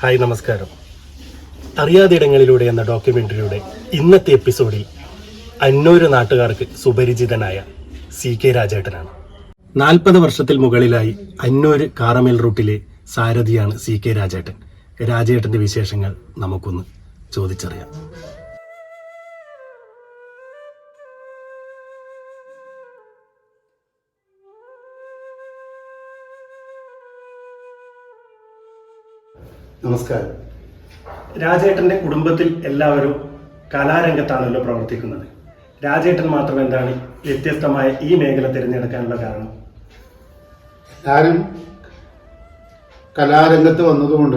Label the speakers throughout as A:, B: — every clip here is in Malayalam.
A: ഹായ് നമസ്കാരം. അറിയാതിടങ്ങളിലൂടെ എന്ന ഡോക്യുമെന്ററിയുടെ ഇന്നത്തെ എപ്പിസോഡിൽ അന്നൂര് നാട്ടുകാർക്ക് സുപരിചിതനായ സി കെ രാജേട്ടനാണ്. നാൽപ്പത് വർഷത്തിൽ മുകളിലായി അന്നൂര് കാറമേൽ റൂട്ടിലെ സാരഥിയാണ് സി കെ രാജേട്ടൻ. രാജേട്ടന്റെ വിശേഷങ്ങൾ നമുക്കൊന്ന് ചോദിച്ചറിയാം. നമസ്കാരം. രാജേട്ടന്റെ കുടുംബത്തിൽ എല്ലാവരും കലാരംഗത്താണല്ലോ പ്രവർത്തിക്കുന്നത്. രാജേട്ടൻ മാത്രം എന്താണ് വ്യത്യസ്തമായ ഈ മേഖല തിരഞ്ഞെടുക്കാനുള്ള കാരണം?
B: ഞാനും കലാരംഗത്ത് വന്നതുകൊണ്ട്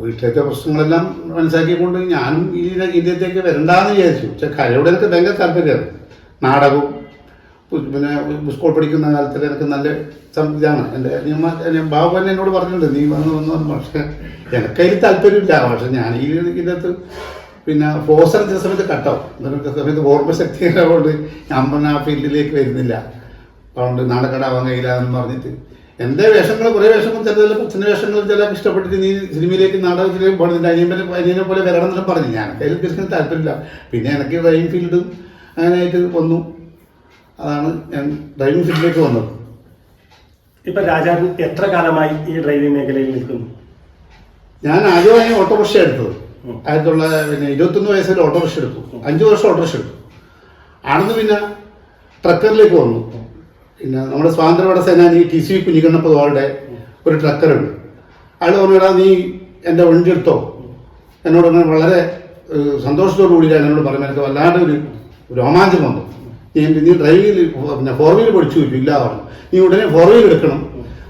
B: വീട്ടിലത്തെ പ്രശ്നങ്ങളെല്ലാം മനസ്സിലാക്കിക്കൊണ്ട് ഞാനും ഈ ഇന്ത്യത്തേക്ക് വരണ്ടാന്ന് വിചാരിച്ചു. പക്ഷെ കലയുടെ എനിക്ക് ഭയങ്കര താല്പര്യമാണ്. നാടകവും പിന്നെ സ്കൂൾ പഠിക്കുന്ന കാലത്തിൽ എനിക്ക് നല്ല ഇതാണ് എന്റെ നിയമ ബാബു തന്നെ എന്നോട് പറഞ്ഞിട്ടുണ്ട് നീ വന്ന് വന്ന് പക്ഷേ എനിക്കതിൽ താല്പര്യമില്ല പക്ഷെ ഞാൻ ഈ ഇതിനകത്ത് പിന്നെ ഫോസർ ചില സമയത്ത് കട്ടാവും എന്നിട്ട് സമയത്ത് ഓർമ്മശക്തി കൊണ്ട് ഞാൻ പറഞ്ഞ ആ ഫീൽഡിലേക്ക് വരുന്നില്ല. അതുകൊണ്ട് നാടക്കടാവാൻ കഴിയില്ല എന്ന് പറഞ്ഞിട്ട് എന്റെ വേഷങ്ങൾ കുറേ വേഷങ്ങൾ ചില ചില ചില വേഷങ്ങൾ ചില ഇഷ്ടപ്പെട്ടിട്ട് നീ സിനിമയിലേക്ക് നാടകത്തിലേക്ക് പോകുന്നുണ്ട് അനിയനെ അനിയനെ പോലെ വരണം എന്നെല്ലാം പറഞ്ഞു. ഞാൻ അതിൽ തിരിച്ചിട്ട് താല്പര്യമില്ല. പിന്നെ എനിക്ക് ഡ്രൈവിംഗ് ഫീൽഡും അങ്ങനെയായിട്ട് വന്നു. അതാണ് ഞാൻ ഡ്രൈവിംഗ് ഫീൽഡിലേക്ക് വന്നത്.
A: ഇപ്പൊ രാജാവ് എത്ര കാലമായി ഈ ഡ്രൈവിംഗ് മേഖലയിൽ നിൽക്കുന്നു?
B: ഞാൻ ആദ്യമായി ഓട്ടോറിക്ഷ എടുത്തത്. ആയിരത്തി തൊള്ളായിരത്തി പിന്നെ ഇരുപത്തൊന്ന് വയസ്സിൽ ഓട്ടോറിക്ഷ എടുത്തു. അഞ്ച് വർഷം ഓട്ടോറിക്ഷ എടുത്തു. ആണെന്ന് പിന്നെ ട്രക്കറിലേക്ക് വന്നു. പിന്നെ നമ്മുടെ സ്വാതന്ത്ര്യപട സേനാനി ടി സി കുഞ്ഞിക്കണ്ണപ്പ തോളുടെ ഒരു ട്രക്കറുണ്ട്. അയാൾ പറഞ്ഞാൽ നീ എന്റെ വണ്ടി എടുത്തോ? എന്നോട് വളരെ സന്തോഷത്തോടു കൂടിയാണ് എന്നോട് പറഞ്ഞു എനിക്ക് വല്ലാണ്ട് ഒരു രോമാഞ്ചം വന്നു. നീ ഡ്രൈവിംഗിൽ പിന്നെ ഫോർ വീലർ പഠിച്ചു ചോദിച്ചു ഇല്ല പറഞ്ഞു. നീ ഉടനെ ഫോർ വീലർ എടുക്കണം.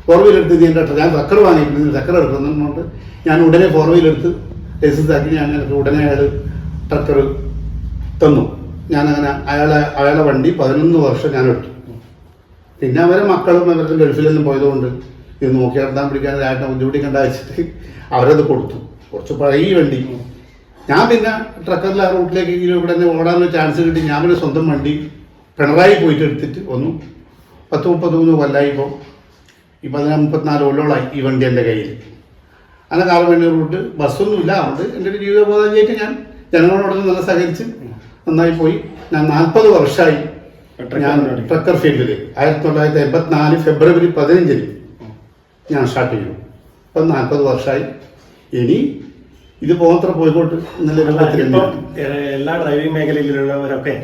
B: ഫോർ വീലർ എടുത്ത് നീ എന്റെ ഞാൻ ട്രക്കർ വാങ്ങിയിട്ടുണ്ട് നീ ട്രക്കർ എടുക്കുന്നുണ്ട്. ഞാൻ ഉടനെ ഫോർ വീലർ എടുത്ത് ലൈസൻസ് ആക്കി ഞാൻ ഉടനെ അയാൾ ട്രക്കർ തന്നു. ഞാനങ്ങനെ അയാളെ അയാളെ വണ്ടി പതിനൊന്ന് വർഷം ഞാൻ എടുത്തു. പിന്നെ അവരെ മക്കളും അവർക്ക് ഗൾഫിലെല്ലാം പോയതുകൊണ്ട് ഇത് നോക്കി നടത്താൻ പിടിക്കാൻ ഏട്ടനെ ബുദ്ധിമുട്ടിക്കണ്ട വെച്ചിട്ട് അവരത് കൊടുത്തു. കുറച്ച് പഴയ വണ്ടി. ഞാൻ പിന്നെ ട്രക്കറിൽ ആ റൂട്ടിലേക്ക് ഇവിടെ ഓടാനൊരു ചാൻസ് കിട്ടി. ഞാൻ പിന്നെ സ്വന്തം വണ്ടി പിണറായി പോയിട്ട് എടുത്തിട്ട് വന്നു. പത്ത് മുപ്പത്തിമൂന്ന് കൊല്ലമായി ഇപ്പോൾ ഈ പതിനാല് മുപ്പത്തിനാല് കൊല്ലോളായി ഈ വണ്ടി എന്റെ കയ്യിൽ അങ്ങനെ കാറ് വേണ്ടി റൂട്ട് ബസ്സൊന്നുമില്ല. അതുകൊണ്ട് എന്റെ ഒരു ജീവിതോപാധിയായിട്ട് ഞാൻ ജനങ്ങളോട് നല്ല സഹകരിച്ച് നന്നായി പോയി. ഞാൻ നാൽപ്പത് വർഷമായി ഞാൻ. ട്രക്കർ ഫീൽഡിൽ ആയിരത്തി തൊള്ളായിരത്തി എൺപത്തിനാല് ഫെബ്രുവരി പതിനഞ്ചിന് ഞാൻ സ്റ്റാർട്ട് ചെയ്തു. ഇപ്പം നാൽപ്പത് വർഷമായി. ഇനി ഇത് മാത്രം പോയിക്കോട്ട് ഇന്നലെ
A: എല്ലാ ഡ്രൈവിംഗ് മേഖലയിലുള്ളവരൊക്കെ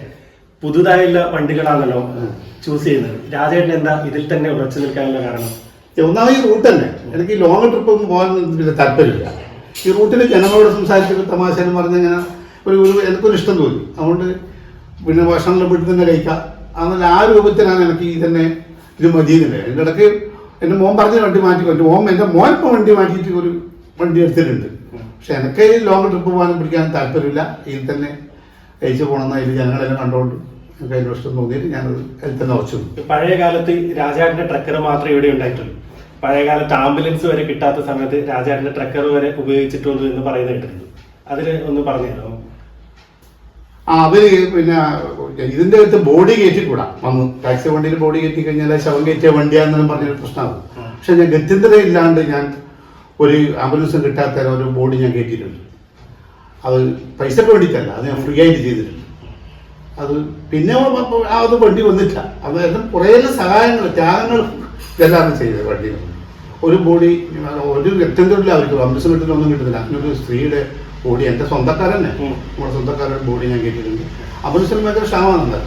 A: പുതുതായുള്ള വണ്ടികളാണല്ലോ ചൂസ് ചെയ്യുന്നത്. രാജേട്ടൻ എന്താ ഇതിൽ തന്നെ ഉറച്ചു നിൽക്കാനുള്ള കാരണം?
B: ഒന്നാമത് ഈ റൂട്ട് തന്നെ. എനിക്ക് ലോങ് ട്രിപ്പ് ഒന്നും പോകാൻ വലിയ താല്പര്യമില്ല. ഈ റൂട്ടിൽ ജനങ്ങളോട് സംസാരിച്ചിട്ട് തമാശ എന്ന് പറഞ്ഞ് ഇങ്ങനെ ഒരു ഒരു എനിക്കൊരു ഇഷ്ടം തോന്നി. അതുകൊണ്ട് പിന്നെ ഭക്ഷണം വീട്ടിൽ തന്നെ കഴിക്കാം. അങ്ങനെ ആ രൂപത്തിലാണ് എനിക്ക് ഈ തന്നെ ഇത് മതിയെന്നില്ല. എന്റെ ഇടയ്ക്ക് എന്റെ മോൻ പറഞ്ഞ വണ്ടി മാറ്റി എന്റെ മോൻ എന്റെ മോൻ ഇപ്പോൾ വണ്ടി മാറ്റിയിട്ട് ഒരു വണ്ടി എടുത്തിട്ടുണ്ട്. പക്ഷെ എനിക്ക് ലോങ് ട്രിപ്പ് പോകാനും പിടിക്കാനും താല്പര്യമില്ല. ഇതിൽ തന്നെ കഴിച്ചു പോകണമെന്ന് അതിൽ ജനങ്ങളെല്ലാം കണ്ടുകൊണ്ട്. ഇഷ്ടം തോന്നിയിട്ട് ഞാനത് അതിൽ തന്നെ ഉറച്ചു.
A: പഴയ കാലത്ത് രാജാവിന്റെ ട്രക്കർ മാത്രമേ ഇവിടെ ഉണ്ടായിട്ടുള്ളൂ. പഴയ കാലത്ത് ആംബുലൻസ് വരെ കിട്ടാത്ത സമയത്ത് രാജാവിന്റെ ട്രക്കർ വരെ ഉപയോഗിച്ചിട്ടുണ്ട് എന്ന് പറയുന്നത് കേട്ടിട്ടുണ്ട്. അതിൽ ഒന്ന് പറഞ്ഞു തരാമോ?
B: ആ അവർ പിന്നെ ഇതിന്റെ അകത്ത് ബോഡി കയറ്റിക്കൂടാ വന്നു ടാക്സി വണ്ടിയിൽ ബോഡി കയറ്റി കഴിഞ്ഞാൽ ശവം കയറ്റിയ വണ്ടിയാണെന്നും പറഞ്ഞൊരു പ്രശ്നമാകും പക്ഷെ ഞാൻ ഗത്യന്തര ഇല്ലാണ്ട് ഞാൻ ഒരു ആംബുലൻസ് കിട്ടാത്ത ഒരു ബോഡി ഞാൻ കയറ്റിയിട്ടുണ്ട്. അത് പൈസക്ക് വേണ്ടിയിട്ടല്ല അത് ഞാൻ ഫ്രീ ആയിട്ട് ചെയ്തിട്ടുണ്ട്. അത് പിന്നെ ആ അത് വണ്ടി വന്നിട്ടില്ല അതായത് കുറേയെല്ലാം കുറേ സഹായങ്ങൾ ത്യാഗങ്ങൾ ഇതെല്ലാം ചെയ്തത് വണ്ടിയിൽ ഒരു ബോഡി ഒരു ഗത്യന്തരമില്ല അവർക്ക് കിട്ടുന്നൊന്നും കിട്ടുന്നില്ല. അങ്ങനൊരു സ്ത്രീയുടെ ബോഡി എന്റെ സ്വന്തക്കാരൻ തന്നെ. നമ്മുടെ സ്വന്തക്കാരുടെ ബോഡി ഞാൻ കേട്ടിട്ടുണ്ട്. ആംബുലൻസിന് ഭയങ്കര ക്ഷാമമാണ്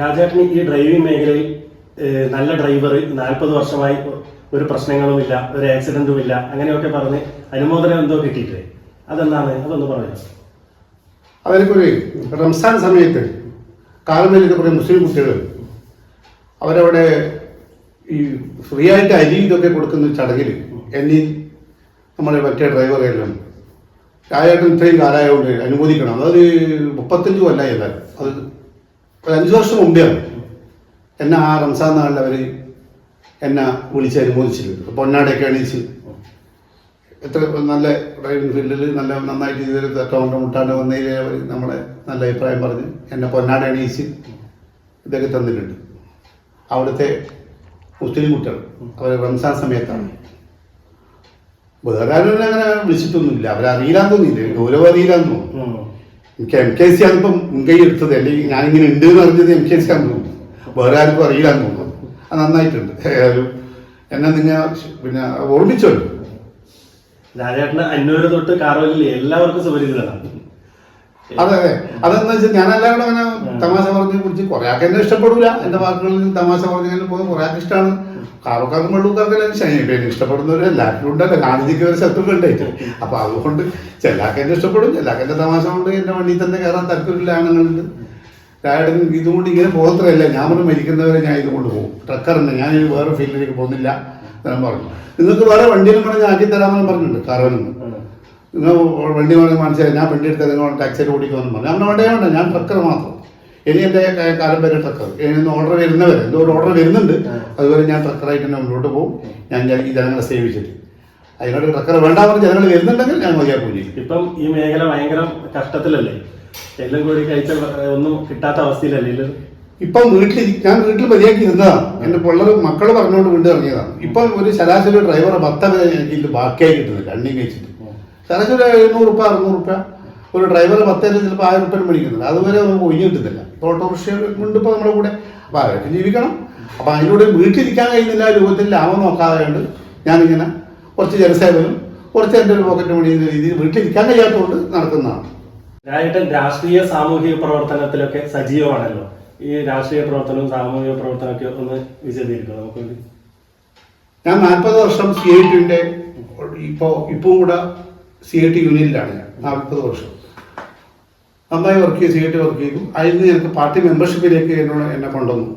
A: രാജാട്ടിന് ഈ ഡ്രൈവിംഗ് മേഖലയിൽ നല്ല ഡ്രൈവർ നാൽപ്പത് വർഷമായി ഒരു പ്രശ്നങ്ങളും ഇല്ല ഒരു ആക്സിഡന്റും ഇല്ല. അങ്ങനെയൊക്കെ പറഞ്ഞ് അനുമോദനം എന്തോ കിട്ടിയിട്ടില്ലേ അതെന്താണ്? അതൊന്ന് പറഞ്ഞു.
B: അതെനിക്കൊരു റംസാൻ സമയത്ത് കാലമേലൊക്കെ കുറേ മുസ്ലിം കുട്ടികൾ അവരവിടെ ഈ ഫ്രീ ആയിട്ട് അരി ഇതൊക്കെ കൊടുക്കുന്ന ചടങ്ങിൽ എന്നീ നമ്മളെ മറ്റേ ഡ്രൈവറെല്ലാം രാജേട്ടൻ ഇത്രയും കാലമായതുകൊണ്ട് അനുമോദിക്കണം. അതൊരു മുപ്പത്തഞ്ച് കൊല്ലമായി ഏതായാലും അത് ഒരു അഞ്ച് വർഷം മുമ്പെയാണ് എന്നെ ആ റംസാൻ നാളിൽ അവർ എന്നെ വിളിച്ച് അനുമോദിച്ചിട്ടുണ്ട് പൊന്നാടയൊക്കെ എണീച്ച് എത്ര നല്ല ഡ്രൈവിംഗ് ഫീൽഡിൽ നല്ല നന്നായിട്ട് ചെയ്തൊരു തെറ്റോണ്ട് മുട്ടാണ്ട് വന്നതിൽ അവർ നമ്മളെ നല്ല അഭിപ്രായം പറഞ്ഞ് എന്നെ പൊന്നാട അണീച്ച് ഇതൊക്കെ തന്നിട്ടുണ്ട്. അവിടുത്തെ മുസ്ലിം കുട്ടികൾ അവർ റംസാൻ സമയത്താണ്. വേറെ ആരും അങ്ങനെ വിളിച്ചിട്ടൊന്നുമില്ല. അവരറിയില്ലാന്ന് തോന്നിയില്ല ഗൗരവ അറിയില്ലാന്ന് തോന്നുന്നു. എനിക്ക് എം കെ സി ആണ് ഇപ്പം മുൻകൈ എടുത്തത്. അല്ലെങ്കിൽ ഞാനിങ്ങനെ ഉണ്ട് എന്ന് അറിഞ്ഞത് എം കെ സി ആണെന്ന് തോന്നുന്നു. വേറെ ആർക്കും അറിയില്ലാന്ന് തോന്നുന്നു. അത് നന്നായിട്ടുണ്ട്. ഏതായാലും എന്നെ നിങ്ങൾ പിന്നെ ഓർമ്മിച്ചോളൂ.
A: രാജേട്ടന് അന്നൂര് തൊട്ട് കാറോലില്ലേ എല്ലാവർക്കും സുപരിചിതനാണ്.
B: അതെ അതെ. അതെന്ന് വെച്ചാൽ ഞാൻ എല്ലാവരും അങ്ങനെ തമാശ പറഞ്ഞതിനെ കുറിച്ച് കുറെ ആൾക്ക് എന്നെ ഇഷ്ടപ്പെടില്ല എന്റെ വാക്കുകളിൽ തമാശ പറഞ്ഞു പോകും കുറെ ആൾക്ക് ഇഷ്ടമാണ് കാറുക്കാർക്കും വെള്ളൂക്കാർക്കെല്ലാം ശനി ഇഷ്ടപ്പെടുന്നവർ എല്ലാവരും ഉണ്ടല്ലോ. ഗാന്ധിജിക്ക് ഒരു ശത്രുക്കൾ ഉണ്ടായിട്ട് അപ്പൊ അതുകൊണ്ട് ചിലാക്ക് എന്നെ ഇഷ്ടപ്പെടും. ചിലാക്ക് എന്റെ തമാശ കൊണ്ട് എന്റെ വണ്ടിയിൽ തന്നെ കയറാൻ താല്പര്യമില്ല ആണുങ്ങളുണ്ട്. രാടൻ ഇതുകൊണ്ട് ഇങ്ങനെ പോകത്രല്ല ഞാൻ മരിക്കുന്നവരെ ഞാൻ ഇതുകൊണ്ട് പോകും. ട്രക്കറിന് ഞാൻ വേറെ ഫീൽഡിലേക്ക് പോകുന്നില്ല. ഞാൻ പറഞ്ഞു. നിങ്ങൾക്ക് വേറെ വണ്ടിയിലും കൂടെ ഞാൻ ആക്കി തരാമെന്ന് പറഞ്ഞിട്ടുണ്ട് കാരണം നിങ്ങൾ വണ്ടി വേണമെങ്കിൽ മനസ്സിലായി ഞാൻ വണ്ടി എടുത്ത് നിങ്ങൾ ടാക്സിയിൽ ഓടിക്കുമെന്ന് പറഞ്ഞു. അങ്ങനെ വണ്ടി വേണ്ട ഞാൻ ട്രക്കർ മാത്രം. ഇനി എന്റെ കാലം വരെ ട്രക്കർ ഇനി ഓർഡർ വരുന്നവരെ എന്തോ ഒരു ഓർഡർ വരുന്നുണ്ട്. അതുവരെ ഞാൻ ട്രക്കറായിട്ട് തന്നെ മുന്നോട്ട് പോകും. ഞാൻ ഈ ജനങ്ങളെ സേവിച്ചിട്ട് അതിനോട് ട്രക്കർ വേണ്ട പറഞ്ഞ് ജനങ്ങൾ വരുന്നുണ്ടെങ്കിൽ ഞാൻ മതിയാക്കും ചെയ്യും.
A: ഇപ്പം ഈ മേഖല ഭയങ്കര കഷ്ടത്തിലല്ലേ? എല്ലാം കൂടി കഴിച്ച ഒന്നും കിട്ടാത്ത അവസ്ഥയിലല്ലേ?
B: ഇപ്പം വീട്ടിൽ ഞാൻ വീട്ടിൽ മതിയാക്കി ഇരുന്നതാണ്. എന്റെ പിള്ളേർ മക്കൾ പറഞ്ഞുകൊണ്ട് വീണ്ടും ഇറങ്ങിയതാണ്. ഇപ്പം ഒരു ശരാശരി വരെ എനിക്ക് ഇതിൽ ബാക്കിയായി കിട്ടുന്നില്ല രണ്ടും കഴിച്ചിട്ട്. ശരാശരി എഴുന്നൂറ് റുപ്യ അറുന്നൂറ് റുപ്യ. ഒരു ഡ്രൈവറെ പത്തേരം ചിലപ്പോൾ ആയിരം റുപ്യ മേടിക്കുന്നുണ്ട്. അതുവരെ നമുക്ക് ഒഴിഞ്ഞു കിട്ടുന്നില്ല. ഇപ്പോൾ ഓട്ടോറിക്ഷ കൊണ്ട് ഇപ്പോൾ നമ്മുടെ കൂടെ. അപ്പോൾ അവരൊക്കെ ജീവിക്കണം. അപ്പോൾ അതിലൂടെ വീട്ടിലിരിക്കാൻ കഴിയുന്നില്ല രൂപത്തിൽ ലാഭം നോക്കാതെയുണ്ട് ഞാനിങ്ങനെ കുറച്ച് ജനസേവനം കുറച്ച് എന്റെ ഒരു പോക്കറ്റ് മണി എന്ന രീതിയിൽ വീട്ടിലിരിക്കാൻ കഴിയാത്തതുകൊണ്ട് നടക്കുന്നതാണ്.
A: രാജേട്ടൻ രാഷ്ട്രീയ സാമൂഹിക പ്രവർത്തനത്തിലൊക്കെ സജീവമാണല്ലോ. ഈ രാഷ്ട്രീയ പ്രവർത്തനവും സാമൂഹിക പ്രവർത്തനമൊക്കെ ഒന്ന് വിശദീകരിക്കണം നമുക്ക് വേണ്ടി.
B: ഞാൻ നാൽപ്പത് വർഷം സി ഐ ടിന്റെ ഇപ്പോൾ ഇപ്പോൾ കൂടെ സി ഐ ടി യൂണിയനിലാണ് ഞാൻ നാൽപ്പത് വർഷം. നന്നായി വർക്ക് ചെയ്ത് സി ഐ ടി വർക്ക് ചെയ്തു. അതിൽ നിന്ന് എനിക്ക് പാർട്ടി മെമ്പർഷിപ്പിലേക്ക് എന്നോട് എന്നെ കൊണ്ടുവന്നു.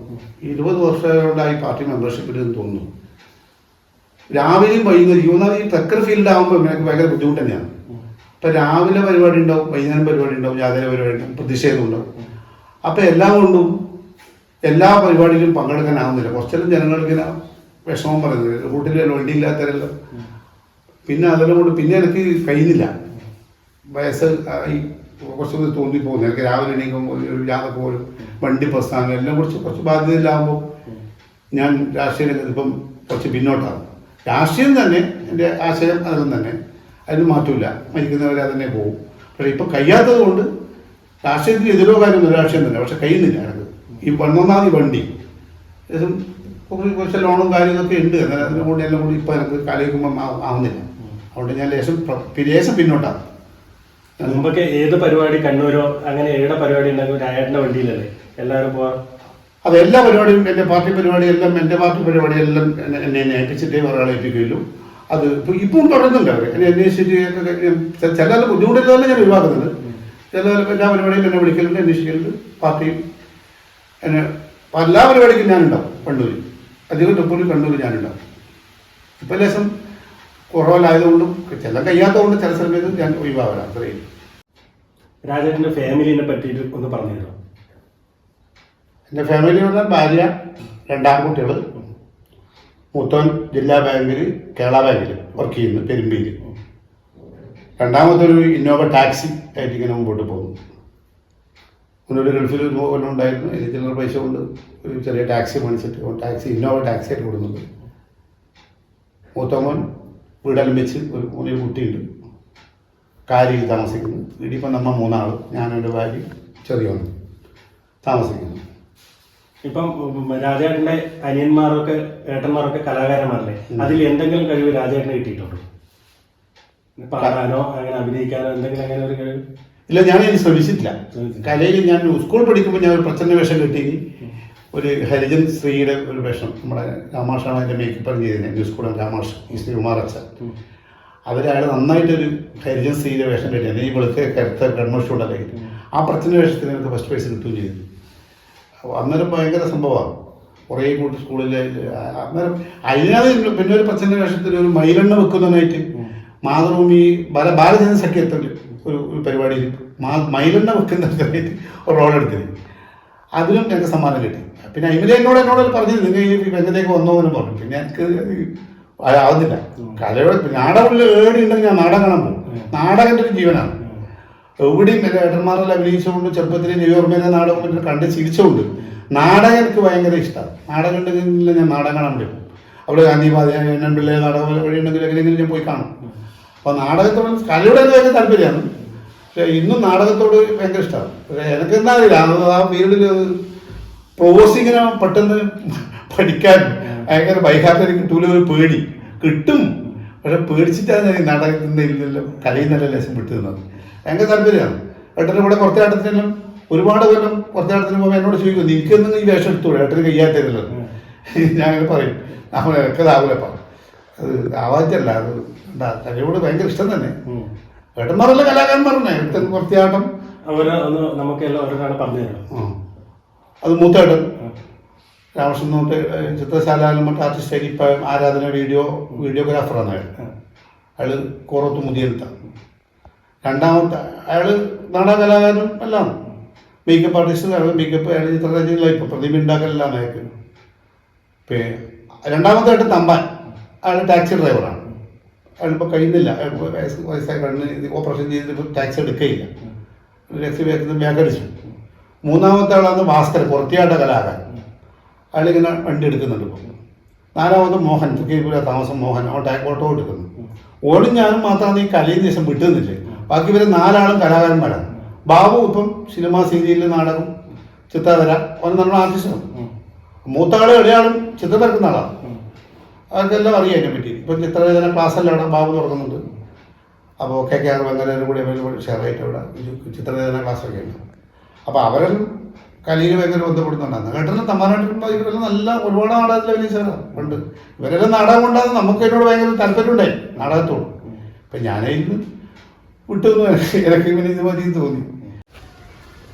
B: ഇരുപത് വർഷങ്ങളായി പാർട്ടി മെമ്പർഷിപ്പിൽ എന്ന് തോന്നുന്നു. രാവിലെയും വൈകുന്നേരം യൂണാൽ ഈ ട്രക്കർ ഫീൽഡ് ആകുമ്പോൾ എനിക്ക് ഭയങ്കര ബുദ്ധിമുട്ട് തന്നെയാണ്. ഇപ്പം രാവിലെ പരിപാടി ഉണ്ടാവും വൈകുന്നേരം പരിപാടി ഉണ്ടാവും ജാതക പരിപാടി ഉണ്ടാവും പ്രതിഷേധം ഉണ്ടാവും. അപ്പം എല്ലാം കൊണ്ടും എല്ലാ പരിപാടിയിലും പങ്കെടുക്കാനാവുന്നില്ല. കുറച്ചെല്ലാം ജനങ്ങൾക്ക് വിഷമം പറയുന്നത്. വണ്ടി ഇല്ലാത്തവരല്ലോ പിന്നെ അതെല്ലാം കൊണ്ട് പിന്നെ എനിക്ക് കഴിയുന്നില്ല. വയസ്സ് ഈ കുറച്ച് കൂടി തോന്നിപ്പോകുന്നു എനിക്ക് രാവിലെ എണീക്കുമ്പോൾ ജാഥ പോലും വണ്ടി പ്രസ്ഥാനം എല്ലാം കുറച്ച് കുറച്ച് ബാധ്യതയിലാകുമ്പോൾ ഞാൻ രാഷ്ട്രീയ രംഗത്ത് ഇപ്പം കുറച്ച് പിന്നോട്ടാകും രാഷ്ട്രീയം തന്നെ എന്റെ ആശയം അതും തന്നെ അതിന് മാറ്റമില്ല. മരിക്കുന്നവരെ അതന്നെ പോകും. പക്ഷേ ഇപ്പം കഴിയാത്തത് കൊണ്ട് രാഷ്ട്രീയത്തിന് എതിരോ കാര്യമൊന്നും രാഷ്ട്രീയം തന്നെ പക്ഷെ കഴിയുന്നില്ല എനിക്ക് ഈ ഒന്നാമത് ഈ വണ്ടി. കുറച്ച് ലോണും കാര്യങ്ങളൊക്കെ ഉണ്ട്. എന്നാൽ അതിനെ കൊണ്ട് എല്ലാം കൂടി ഇപ്പം എനിക്ക് കാലിക്കുമ്പം ആവുന്നില്ല. അതുകൊണ്ട് ഞാൻ ലേശം ലേശം പിന്നോട്ടാണ്.
A: മുമ്പൊക്കെ ഏത് പരിപാടി കണ്ണൂരോ അങ്ങനെ ഏടെ പരിപാടി ഉണ്ടെങ്കിൽ രാജേട്ടന്റെ വണ്ടിയിലല്ലേ? എല്ലാവരും പോവാ.
B: അത് എല്ലാ പരിപാടിയും എന്റെ പാർട്ടി പരിപാടിയെല്ലാം എന്റെ പാർട്ടി പരിപാടിയെല്ലാം എന്നെ എന്നെ ഏൽപ്പിച്ചിട്ടേ ഒരാളെ ഏൽപ്പിക്കുകയുള്ളൂ. അത് ഇപ്പോൾ ഇപ്പം തുടരുന്നുണ്ട് അവർ എന്നെ അന്വേഷിച്ചിട്ട് ചില ബുദ്ധിമുട്ടില്ലാതെ ഞാൻ ഒഴിവാക്കുന്നുണ്ട് ചില എല്ലാ പരിപാടിയിലും എന്നെ വിളിക്കലുണ്ട് അന്വേഷിക്കലുണ്ട് പാർട്ടിയും എന്നെ എല്ലാ പരിപാടിക്കും ഞാനുണ്ടാവും കണ്ണൂർ അധികം ട്രിപ്പിൽ കണ്ണൂർ ഞാനുണ്ടാവും. ഇപ്പം ലേശം കുറവല്ലായതുകൊണ്ടും ചില കഴിയാത്തതുകൊണ്ട് ചില സമയത്ത് ഞാൻ ഒഴിവാകാം അത്രയും
A: രാജേട്ടന്റെ ഫാമിലിനെ പറ്റിയിട്ട് ഒന്ന് പറഞ്ഞു തരാം
B: എന്റെ ഫാമിലി പറഞ്ഞാൽ ഭാര്യ രണ്ടാം കുട്ടികൾ മൂത്തോൻ ജില്ലാ ബാങ്കിൽ കേരള ബാങ്കിൽ വർക്ക് ചെയ്യുന്നു പെരുമ്പിയിൽ രണ്ടാമതൊരു ഇന്നോവ ടാക്സി ആയിട്ട് ഇങ്ങനെ മുമ്പോട്ട് പോകുന്നു. മുന്നോട്ട് ഗൾഫിൽ ഒരു ഉണ്ടായിരുന്നു. എനിക്ക് ചില്ലറ പൈസ കൊണ്ട് ഒരു ചെറിയ ടാക്സി മേടിച്ചിട്ട് ടാക്സി ഇന്നോവ ടാക്സി ആയിട്ട് കൊടുക്കുന്നുണ്ട്. മൂത്തോമോൻ വെച്ച് ഒരു ഒരു കുട്ടിയുണ്ട്. കാര്യ താമസിക്കുന്നു. വീട്ടിപ്പം നമ്മൾ മൂന്നാൾ ഞാൻ ഭാര്യ ചെറിയോനും താമസിക്കുന്നു.
A: ഇപ്പം രാജേട്ടന്റെ അനിയന്മാരൊക്കെ ഏട്ടന്മാരൊക്കെ കലാകാരന്മാരല്ലേ? അതിൽ എന്തെങ്കിലും കഴിവ് രാജേട്ടന് കിട്ടിയിട്ടുണ്ടോ? പാടാനോ അങ്ങനെ അഭിനയിക്കാനോ? എന്തെങ്കിലും അങ്ങനെ ഒരു കഴിവ്?
B: ഇല്ല ഞാൻ ഇനി ശ്രമിച്ചിട്ടില്ല. കലയിൽ ഞാൻ സ്കൂൾ പഠിക്കുമ്പോൾ ഞാൻ ഒരു പ്രച്ഛന്ന വേഷം കിട്ടി ഒരു ഹരിജൻ സ്ത്രീയുടെ ഒരു വേഷം. നമ്മുടെ രാമാഷാണ് അതിന്റെ മേക്കപ്പ് ചെയ്തത് ന്യൂ സ്കൂളിൽ രാമാഷ് ഈ ശ്രീകുമാർ അച്ഛൻ അവരയാൾ നന്നായിട്ടൊരു ഹരിജൻ സ്ത്രീയുടെ വേഷം കിട്ടി. അല്ലെങ്കിൽ വെളുത്ത കരുത്ത കൺമോഷം ഉണ്ടല്ലേ ആ പ്രച്ഛന്ന വേഷത്തിന് എനിക്ക് ഫസ്റ്റ് പ്രൈസ് കിട്ടുകയും ചെയ്തു. അന്നേരം ഭയങ്കര സംഭവമാണ്. കുറേ കൂട്ടി സ്കൂളിലെ അന്നേരം അതിനകത്ത് പിന്നെ ഒരു പ്രച്ഛന്ന വേഷത്തിൽ ഒരു മയിലെണ്ണ വെക്കുന്നതിനായിട്ട് മാതൃഭൂമി ബാല ബാലജന സഖ്യത്തിന്റെ ഒരു ഒരു പരിപാടിയിൽ മാ മയിലെണ്ണ വെക്കുന്ന ഒരു റോൾ എടുത്തത് അതിനും ഞങ്ങൾക്ക് സമ്മാനം കിട്ടി. പിന്നെ അതിൽ എന്നോട് എന്നോട് പറഞ്ഞത് നിങ്ങൾ ഈ രംഗത്തേക്ക് വന്നോ എന്ന് പറഞ്ഞു. പിന്നെ എനിക്ക് ആവുന്നില്ല. കലയോട് നാടകങ്ങളിൽ ഏടി ഉണ്ടെങ്കിൽ ഞാൻ നാടകം കാണാൻ പോകും. നാടകന്റെ ഒരു ജീവനാണ്. എവിടെയും എന്റെ ഏട്ടന്മാരെല്ലാം അഭിനയിച്ചുകൊണ്ട് ചെറുപ്പത്തിൽ ന്യൂയോർമിലെ നാടകം കണ്ട് ചിരിച്ചുകൊണ്ട് നാടകം എനിക്ക് ഭയങ്കര ഇഷ്ടമാണ്. നാടകം ഉണ്ടെങ്കിൽ ഞാൻ നാടകം കാണാൻ പറ്റും അവിടെ ഗാന്ധിവാദി എണ്ണം പിള്ളേ നാടകം വഴി ഉണ്ടെങ്കിൽ എങ്ങനെയെങ്കിലും ഞാൻ പോയി കാണും. അപ്പോൾ നാടകത്തോട് കലയുടെ ഭയങ്കര താല്പര്യമാണ്. പക്ഷേ ഇന്നും നാടകത്തോട് ഭയങ്കര ഇഷ്ടമാണ്. പക്ഷേ എനിക്ക് എന്താ അറിയില്ല. ആ ഫീൽഡിൽ പ്രോസിങ്ങനെ പെട്ടെന്ന് പഠിക്കാൻ ഭയങ്കര വൈകാത്തൊരു കിട്ടൂല ഒരു പേടി. കിട്ടും. പക്ഷെ പേടിച്ചിട്ടാണ് ഞാൻ നാടകത്തിന്റെ കലയിൽ നല്ല ലേശം വിട്ടു നിന്നത് ഭയങ്കര താല്പര്യമാണ്. ഏട്ടന്റെ കൂടെ പുറത്താട്ടത്തിനെല്ലാം ഒരുപാട് കൊല്ലം കുറച്ച് ആട്ടത്തിന് പോകുമ്പോൾ എന്നോട് ചോദിക്കും നിനക്കൊന്നും ഈ വേഷം എടുത്തൂടെ? ഏട്ടന് കയ്യാത്തല്ലോ ഞാൻ അങ്ങനെ പറയും. നമ്മൾ എനിക്കതാവൂലപ്പ അത് ആവാജല്ല അത് എന്താ കഴിവോട് ഭയങ്കര ഇഷ്ടം തന്നെ. ഏട്ടന്മാരല്ല കലാകാരന്മാരല്ലേ ഏട്ടൻ വൃത്തിയാട്ടം.
A: അവർ ഒന്ന് നമുക്കെല്ലാം ഒരാളെ പറഞ്ഞു തരണം
B: അത് മൂത്തേട്ടൻ രാമകൃഷ്ണൻ നോട്ട് ചിത്രശാലയിലും മറ്റു ആർട്ടിസ്റ്റ് ഇപ്പം ആരാധന വീഡിയോ വീഡിയോഗ്രാഫറാണ് അയാൾ. അയാൾ കോറത്ത് മുതിയെടുത്ത രണ്ടാമത്തെ അയാൾ നാടകലാകാരനും എല്ലാം. മേക്കപ്പ് ആർട്ടിസ്റ്റ് അയാൾ മേക്കപ്പ് അയാൾ ചിത്രരചനയിലായി ഇപ്പം. പ്രതിമ ഉണ്ടാക്കലെല്ലാം അയാൾക്ക്. രണ്ടാമത്തെ രണ്ടാമത്തായിട്ട് തമ്പാൻ. അയാൾ ടാക്സി ഡ്രൈവറാണ്. അയാളിപ്പോൾ കഴിയുന്നില്ല. വയസ്സ് വയസ്സായി കണ്ണ് ഓപ്പറേഷൻ ചെയ്തിട്ട് ടാക്സി എടുക്കുകയില്ല ടാക്സി വേഗത്തിൽ ബാക്കടിച്ചു മൂന്നാമത്തെ ആളാണ് ഭാസ്കർ പുറത്തിയാട്ട കലാകാരൻ. അയാളിങ്ങനെ വണ്ടി എടുക്കുന്നുണ്ട് ഇപ്പോൾ നാലാമത് മോഹൻ തൃക്കീപുര താമസം മോഹൻ അവൻ ടാക് ഓട്ടോ എടുക്കുന്നു. ഓടും ഞാനും മാത്രമാണ് ഈ കലയിൽ ദിവസം വിട്ടുന്നില്ലേ ബാക്കി ഇവരെ നാലാളും കലാകാരന്മാരാണ്. ബാബു ഇപ്പം സിനിമ സീരിയലിൽ നാടകം ചിത്രതര അവൻ നമ്മൾ ആർട്ടിസ്റ്റാണ് മൂത്താളും ഇടയാളും ചിത്രം ആളാണ്. അവർക്കെല്ലാം അറിയാം അതിനെ പറ്റി. ഇപ്പം ചിത്രരചന ക്ലാസ്സെല്ലാം ബാബു തുടങ്ങുന്നുണ്ട്. അപ്പോൾ ഒക്കെ കെ ആർ വെങ്കരനും കൂടി ഷെയർ ആയിട്ട് ഇവിടെ ചിത്രരചന ക്ലാസ്സൊക്കെ ഉണ്ട്. അപ്പോൾ അവരും കലയിൽ ഭയങ്കര ബന്ധപ്പെടുന്നുണ്ടായിരുന്നു കേട്ടില്ല തമ്മാനായിട്ടുള്ള ഇവരെല്ലാം നല്ല ഒരുപാട് നാടകത്തിൽ ചേർ ഉണ്ട്. ഇവരെല്ലാം നാടകം കൊണ്ടാണ് നമുക്ക് എന്നോട് ഭയങ്കര താല്പര്യം ഉണ്ടായി. നാടകത്തോട്. അപ്പം ഞാനായിരുന്നു വിട്ടുന്നു എനിക്ക് ഇങ്ങനെ ഇത് മതി തോന്നി.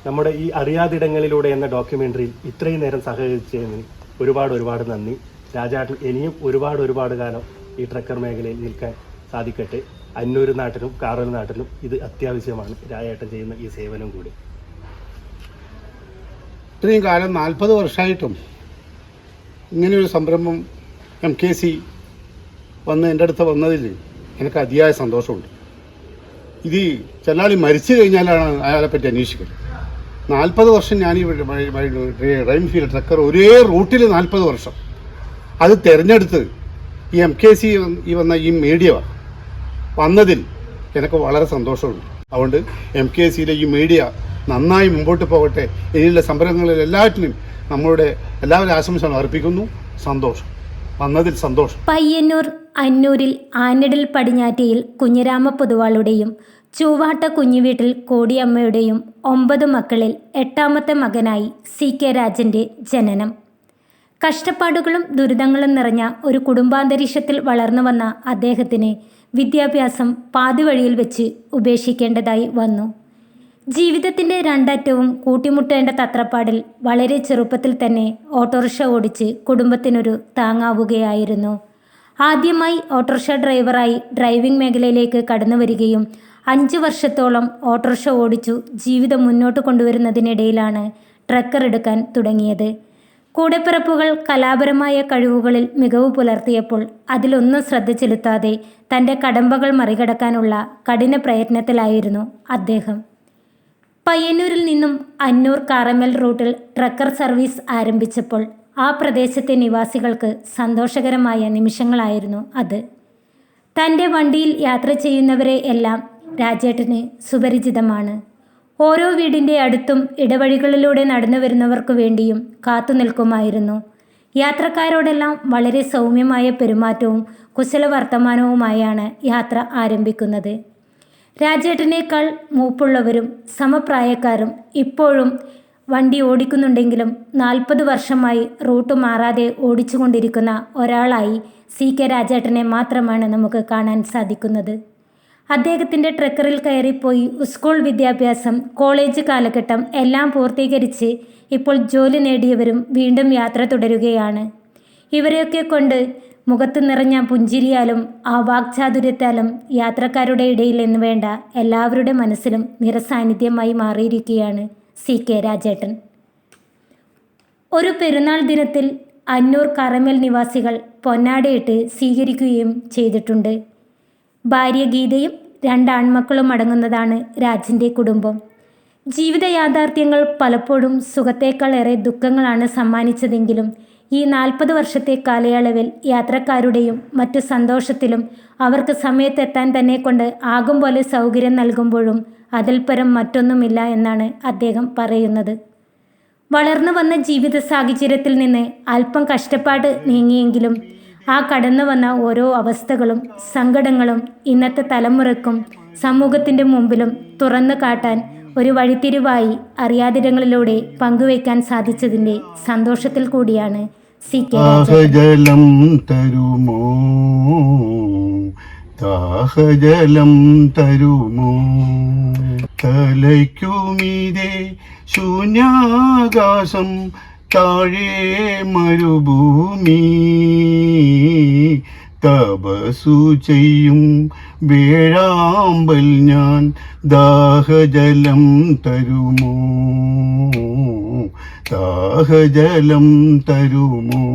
A: നമ്മുടെ ഈ അറിയാതിടങ്ങളിലൂടെ എന്ന ഡോക്യുമെന്ററിയിൽ ഇത്രയും നേരം സഹകരിച്ചതിന് ഒരുപാട് ഒരുപാട് നന്ദി. രാജാട്ടൻ ഇനിയും ഒരുപാട് ഒരുപാട് കാലം ഈ ട്രക്കർ മേഖലയിൽ നിൽക്കാൻ സാധിക്കട്ടെ അന്നൂർ നാട്ടിലും കാറൽ നാട്ടിലും ഇത് അത്യാവശ്യമാണ് രാജേട്ടൻ ചെയ്യുന്ന ഈ സേവനം കൂടി
B: ഇത്രയും കാലം നാൽപ്പത് വർഷമായിട്ടും ഇങ്ങനെയൊരു സംരംഭം എം കെ സി വന്ന് എന്റെ അടുത്ത് വന്നതിൽ എനിക്ക് അതിയായ സന്തോഷമുണ്ട് ഇത് ചെല്ലാളി മരിച്ചു കഴിഞ്ഞാലാണ് അയാളെ പറ്റി അന്വേഷിക്കുന്നത് നാൽപ്പത് വർഷം ഞാൻ ഈ റൈൻഫീൽഡ് ട്രക്കർ ഒരേ റൂട്ടിൽ നാൽപ്പത് വർഷം അത് തിരഞ്ഞെടുത്ത് ഈ എം കെ സി ഈ വന്ന ഈ മീഡിയ വന്നതിൽ എനിക്ക് വളരെ സന്തോഷമുണ്ട്. അതുകൊണ്ട് എം കെ സിയിലെ ഈ മീഡിയ നന്നായി മുമ്പോട്ട് പോകട്ടെ. ഇനിയുള്ള സംരംഭങ്ങളിൽ എല്ലാറ്റിനും നമ്മളുടെ എല്ലാവരും ആശംസകൾ അർപ്പിക്കുന്നു. സന്തോഷം. വന്നതിൽ സന്തോഷം.
C: പയ്യന്നൂർ അന്നൂരിൽ ആനടിൽ പടിഞ്ഞാറ്റയിൽ കുഞ്ഞിരാമ പൊതുവാളുടെയും ചൂവാട്ട കുഞ്ഞുവീട്ടിൽ കോടിയമ്മയുടെയും ഒമ്പത് മക്കളിൽ എട്ടാമത്തെ മകനായി സി കെ രാജന്റെ ജനനം. കഷ്ടപ്പാടുകളും ദുരിതങ്ങളും നിറഞ്ഞ ഒരു കുടുംബാന്തരീക്ഷത്തിൽ വളർന്നു വന്ന അദ്ദേഹത്തിന് വിദ്യാഭ്യാസം പാതിവഴിയിൽ വെച്ച് ഉപേക്ഷിക്കേണ്ടതായി വന്നു. ജീവിതത്തിന്റെ രണ്ടറ്റവും കൂട്ടിമുട്ടേണ്ട തത്രപ്പാടിൽ വളരെ ചെറുപ്പത്തിൽ തന്നെ ഓട്ടോറിക്ഷ ഓടിച്ച് കുടുംബത്തിനൊരു താങ്ങാവുകയായിരുന്നു. ആദ്യമായി ഓട്ടോറിക്ഷ ഡ്രൈവറായി ഡ്രൈവിംഗ് മേഖലയിലേക്ക് കടന്നു വരികയും അഞ്ച് വർഷത്തോളം ഓട്ടോറിക്ഷ ഓടിച്ചു ജീവിതം മുന്നോട്ട് കൊണ്ടുവരുന്നതിനിടയിലാണ് ട്രക്കർ എടുക്കാൻ തുടങ്ങിയത്. കൂടെപ്പിറപ്പുകൾ കലാപരമായ കഴിവുകളിൽ മികവ് പുലർത്തിയപ്പോൾ അതിലൊന്നും ശ്രദ്ധ ചെലുത്താതെ തന്റെ കടമ്പകൾ മറികടക്കാനുള്ള കഠിന പ്രയത്നത്തിലായിരുന്നു അദ്ദേഹം. പയ്യന്നൂരിൽ നിന്നും അന്നൂർ കാറമൽ റൂട്ടിൽ ട്രക്കർ സർവീസ് ആരംഭിച്ചപ്പോൾ ആ പ്രദേശത്തെ നിവാസികൾക്ക് സന്തോഷകരമായ നിമിഷങ്ങളായിരുന്നു അത്. തന്റെ വണ്ടിയിൽ യാത്ര ചെയ്യുന്നവരെ എല്ലാം രാജേട്ടന് സുപരിചിതമാണ്. ഓരോ വീടിന്റെ അടുത്തും ഇടവഴികളിലൂടെ നടന്നു വരുന്നവർക്കു വേണ്ടിയും കാത്തു നിൽക്കുമായിരുന്നു. യാത്രക്കാരോടെല്ലാം വളരെ സൗമ്യമായ പെരുമാറ്റവും കുശല വർത്തമാനവുമായാണ് യാത്ര ആരംഭിക്കുന്നത്. രാജേട്ടനേക്കാൾ മൂപ്പുള്ളവരും സമപ്രായക്കാരും ഇപ്പോഴും വണ്ടി ഓടിക്കുന്നുണ്ടെങ്കിലും നാൽപ്പത് വർഷമായി റൂട്ട് മാറാതെ ഓടിച്ചുകൊണ്ടിരിക്കുന്ന ഒരാളായി സി കെ രാജേട്ടനെ മാത്രമാണ് നമുക്ക് കാണാൻ സാധിക്കുന്നത്. അദ്ദേഹത്തിന്റെ ട്രക്കറിൽ കയറിപ്പോയി സ്കൂൾ വിദ്യാഭ്യാസം കോളേജ് കാലഘട്ടം എല്ലാം പൂർത്തീകരിച്ച് ഇപ്പോൾ ജോലി നേടിയവരും വീണ്ടും യാത്ര തുടരുകയാണ്. ഇവരെയൊക്കെ കൊണ്ട് മുഖത്ത് നിറഞ്ഞ പുഞ്ചിരിയാലും ആ വാക്ചാതുര്യത്താലും യാത്രക്കാരുടെ ഇടയിൽ എന്ന് വേണ്ട എല്ലാവരുടെ മനസ്സിലും നിറസാന്നിധ്യമായി മാറിയിരിക്കുകയാണ് സി കെ രാജേട്ടൻ. ഒരു പെരുന്നാൾ ദിനത്തിൽ അന്നൂർ കറമൽ നിവാസികൾ പൊന്നാടയിട്ട് സ്വീകരിക്കുകയും ചെയ്തിട്ടുണ്ട്. ഭാര്യ ഗീതയും രണ്ട് ആൺമക്കളും അടങ്ങുന്നതാണ് രാജിന്റെ കുടുംബം. ജീവിത യാഥാർത്ഥ്യങ്ങൾ പലപ്പോഴും സുഖത്തേക്കാൾ ഏറെ ദുഃഖങ്ങളാണ് സമ്മാനിച്ചതെങ്കിലും ഈ നാൽപ്പത് വർഷത്തെ കാലയളവിൽ യാത്രക്കാരുടെയും മറ്റു സന്തോഷത്തിലും അവർക്ക് സമയത്തെത്താൻ തന്നെ കൊണ്ട് ആകും പോലെ സൗകര്യം നൽകുമ്പോഴും അതിൽ പരം മറ്റൊന്നുമില്ല എന്നാണ് അദ്ദേഹം പറയുന്നത്. വളർന്നു വന്ന ജീവിത സാഹചര്യത്തിൽ നിന്ന് അല്പം കഷ്ടപ്പാട് നീങ്ങിയെങ്കിലും ആ കടന്നു വന്ന ഓരോ അവസ്ഥകളും സങ്കടങ്ങളും ഇന്നത്തെ തലമുറക്കും സമൂഹത്തിന്റെ മുമ്പിലും തുറന്നു കാട്ടാൻ ഒരു വഴിത്തിരിവായി അറിയാതിരങ്ങളിലൂടെ പങ്കുവയ്ക്കാൻ സാധിച്ചതിന്റെ സന്തോഷത്തിൽ കൂടിയാണ് സി കെ
D: ദാഹജലം തരുമോ? തലയ്ക്കുമീതെ ശൂന്യാകാശം താഴെ മരുഭൂമി തപസു ചെയ്യും. വേഴാമ്പൽ ഞാൻ ദാഹജലം തരുമോ? ദാഹജലം തരുമോ?